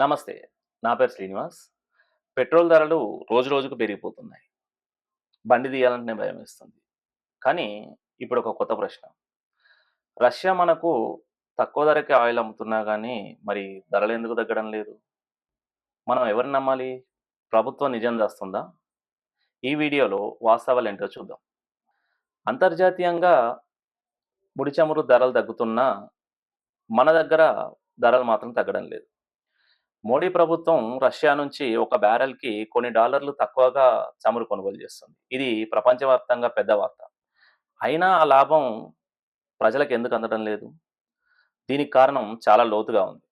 నమస్తే నా పేరు శ్రీనివాస్. పెట్రోల్ ధరలు రోజు రోజుకు పెరిగిపోతున్నాయి. బండి తీయాలంటే భయం వేస్తుంది. కానీ ఇప్పుడు ఒక కొత్త ప్రశ్న. రష్యా మనకు తక్కువ ధరకే ఆయిల్ అమ్ముతున్నా కానీ మరి ధరలు ఎందుకు తగ్గడం లేదు? మనం ఎవరిని నమ్మాలి? ప్రభుత్వం నిజం చేస్తుందా? ఈ వీడియోలో వాస్తవాలు ఏంటో చూద్దాం. అంతర్జాతీయంగా ముడి చమురు ధరలు తగ్గుతున్నా మన దగ్గర ధరలు మాత్రం తగ్గడం లేదు. మోడీ ప్రభుత్వం రష్యా నుంచి ఒక బ్యారెల్కి కొన్ని డాలర్లు తక్కువగా చమురు కొనుగోలు చేస్తుంది. ఇది ప్రపంచవ్యాప్తంగా పెద్ద వార్త. అయినా ఆ లాభం ప్రజలకు ఎందుకు అందడం లేదు? దీనికి కారణం చాలా లోతుగా ఉంది.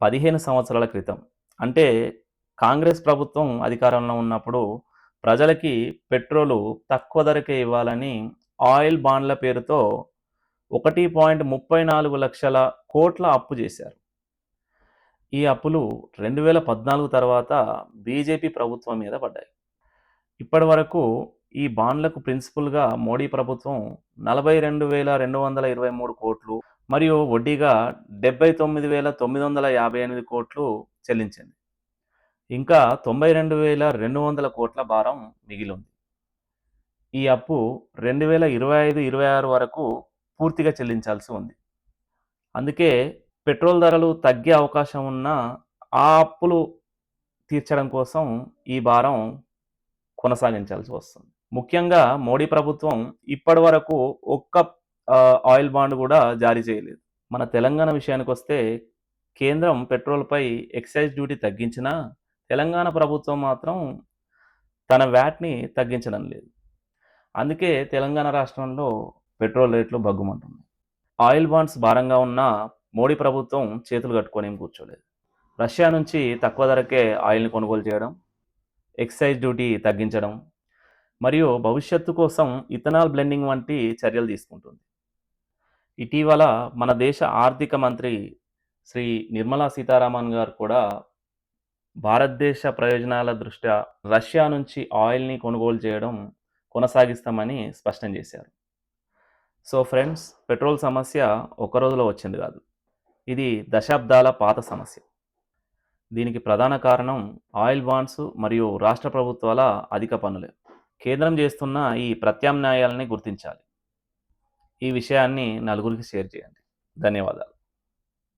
పదిహేను సంవత్సరాల క్రితం. అంటే కాంగ్రెస్ ప్రభుత్వం అధికారంలో ఉన్నప్పుడు ప్రజలకి పెట్రోలు తక్కువ ధరకే ఇవ్వాలని ఆయిల్ బాండ్ల పేరుతో ఒకటి పాయింట్ ముప్పై నాలుగు లక్షల కోట్ల అప్పు చేశారు. ఈ అప్పులు రెండు వేల పద్నాలుగు తర్వాత బీజేపీ ప్రభుత్వం మీద పడ్డాయి. ఇప్పటి వరకు ఈ బాండ్లకు ప్రిన్సిపల్గా మోడీ ప్రభుత్వం నలభై రెండు వేల రెండు వందల ఇరవై మూడు కోట్లు మరియు వడ్డీగా డెబ్బై తొమ్మిది వేల తొమ్మిది వందల యాభై ఎనిమిది కోట్లు చెల్లించింది. ఇంకా తొంభై రెండు వేల రెండు వందల కోట్ల భారం మిగిలి ఉంది ఈ అప్పు రెండు వేల ఇరవై ఐదు ఇరవై ఆరు వరకు పూర్తిగా చెల్లించాల్సి ఉంది. అందుకే పెట్రోల్ ధరలు తగ్గే అవకాశం ఉన్న ఆ అప్పులు తీర్చడం కోసం ఈ భారం కొనసాగించాల్సి వస్తుంది. ముఖ్యంగా మోడీ ప్రభుత్వం ఇప్పటి వరకు ఒక్క ఆయిల్ బాండ్ కూడా జారీ చేయలేదు. మన తెలంగాణ విషయానికి వస్తే కేంద్రం పెట్రోల్పై ఎక్సైజ్ డ్యూటీ తగ్గించినా తెలంగాణ ప్రభుత్వం మాత్రం తన వ్యాట్ని తగ్గించడం లేదు. అందుకే తెలంగాణ రాష్ట్రంలో పెట్రోల్ రేట్లు బగ్గుమంటున్నాయి ఆయిల్ బాండ్స్ భారంగా ఉన్న మోడీ ప్రభుత్వం చేతులు కట్టుకొని ఏం కూర్చోలేదు. రష్యా నుంచి తక్కువ ధరకే ఆయిల్ని కొనుగోలు చేయడం ఎక్సైజ్ డ్యూటీ తగ్గించడం మరియు భవిష్యత్తు కోసం ఇథనాల్ బ్లెండింగ్ వంటి చర్యలు తీసుకుంటుంది. ఇటీవల మన దేశ ఆర్థిక మంత్రి శ్రీ నిర్మలా సీతారామన్ గారు కూడా భారతదేశ ప్రయోజనాల దృష్ట్యా రష్యా నుంచి ఆయిల్ని కొనుగోలు చేయడం కొనసాగిస్తామని స్పష్టం చేశారు. సో ఫ్రెండ్స్ పెట్రోల్ సమస్య ఒక రోజులో వచ్చింది కాదు. ఇది దశాబ్దాల పాత సమస్య. దీనికి ప్రధాన కారణం ఆయిల్ బాండ్స్ మరియు రాష్ట్ర ప్రభుత్వాల అధిక పనులే కేంద్రం చేస్తున్న ఈ ప్రత్యామ్నాయాలని గుర్తించాలి. ఈ విషయాన్ని నలుగురికి షేర్ చేయండి. ధన్యవాదాలు.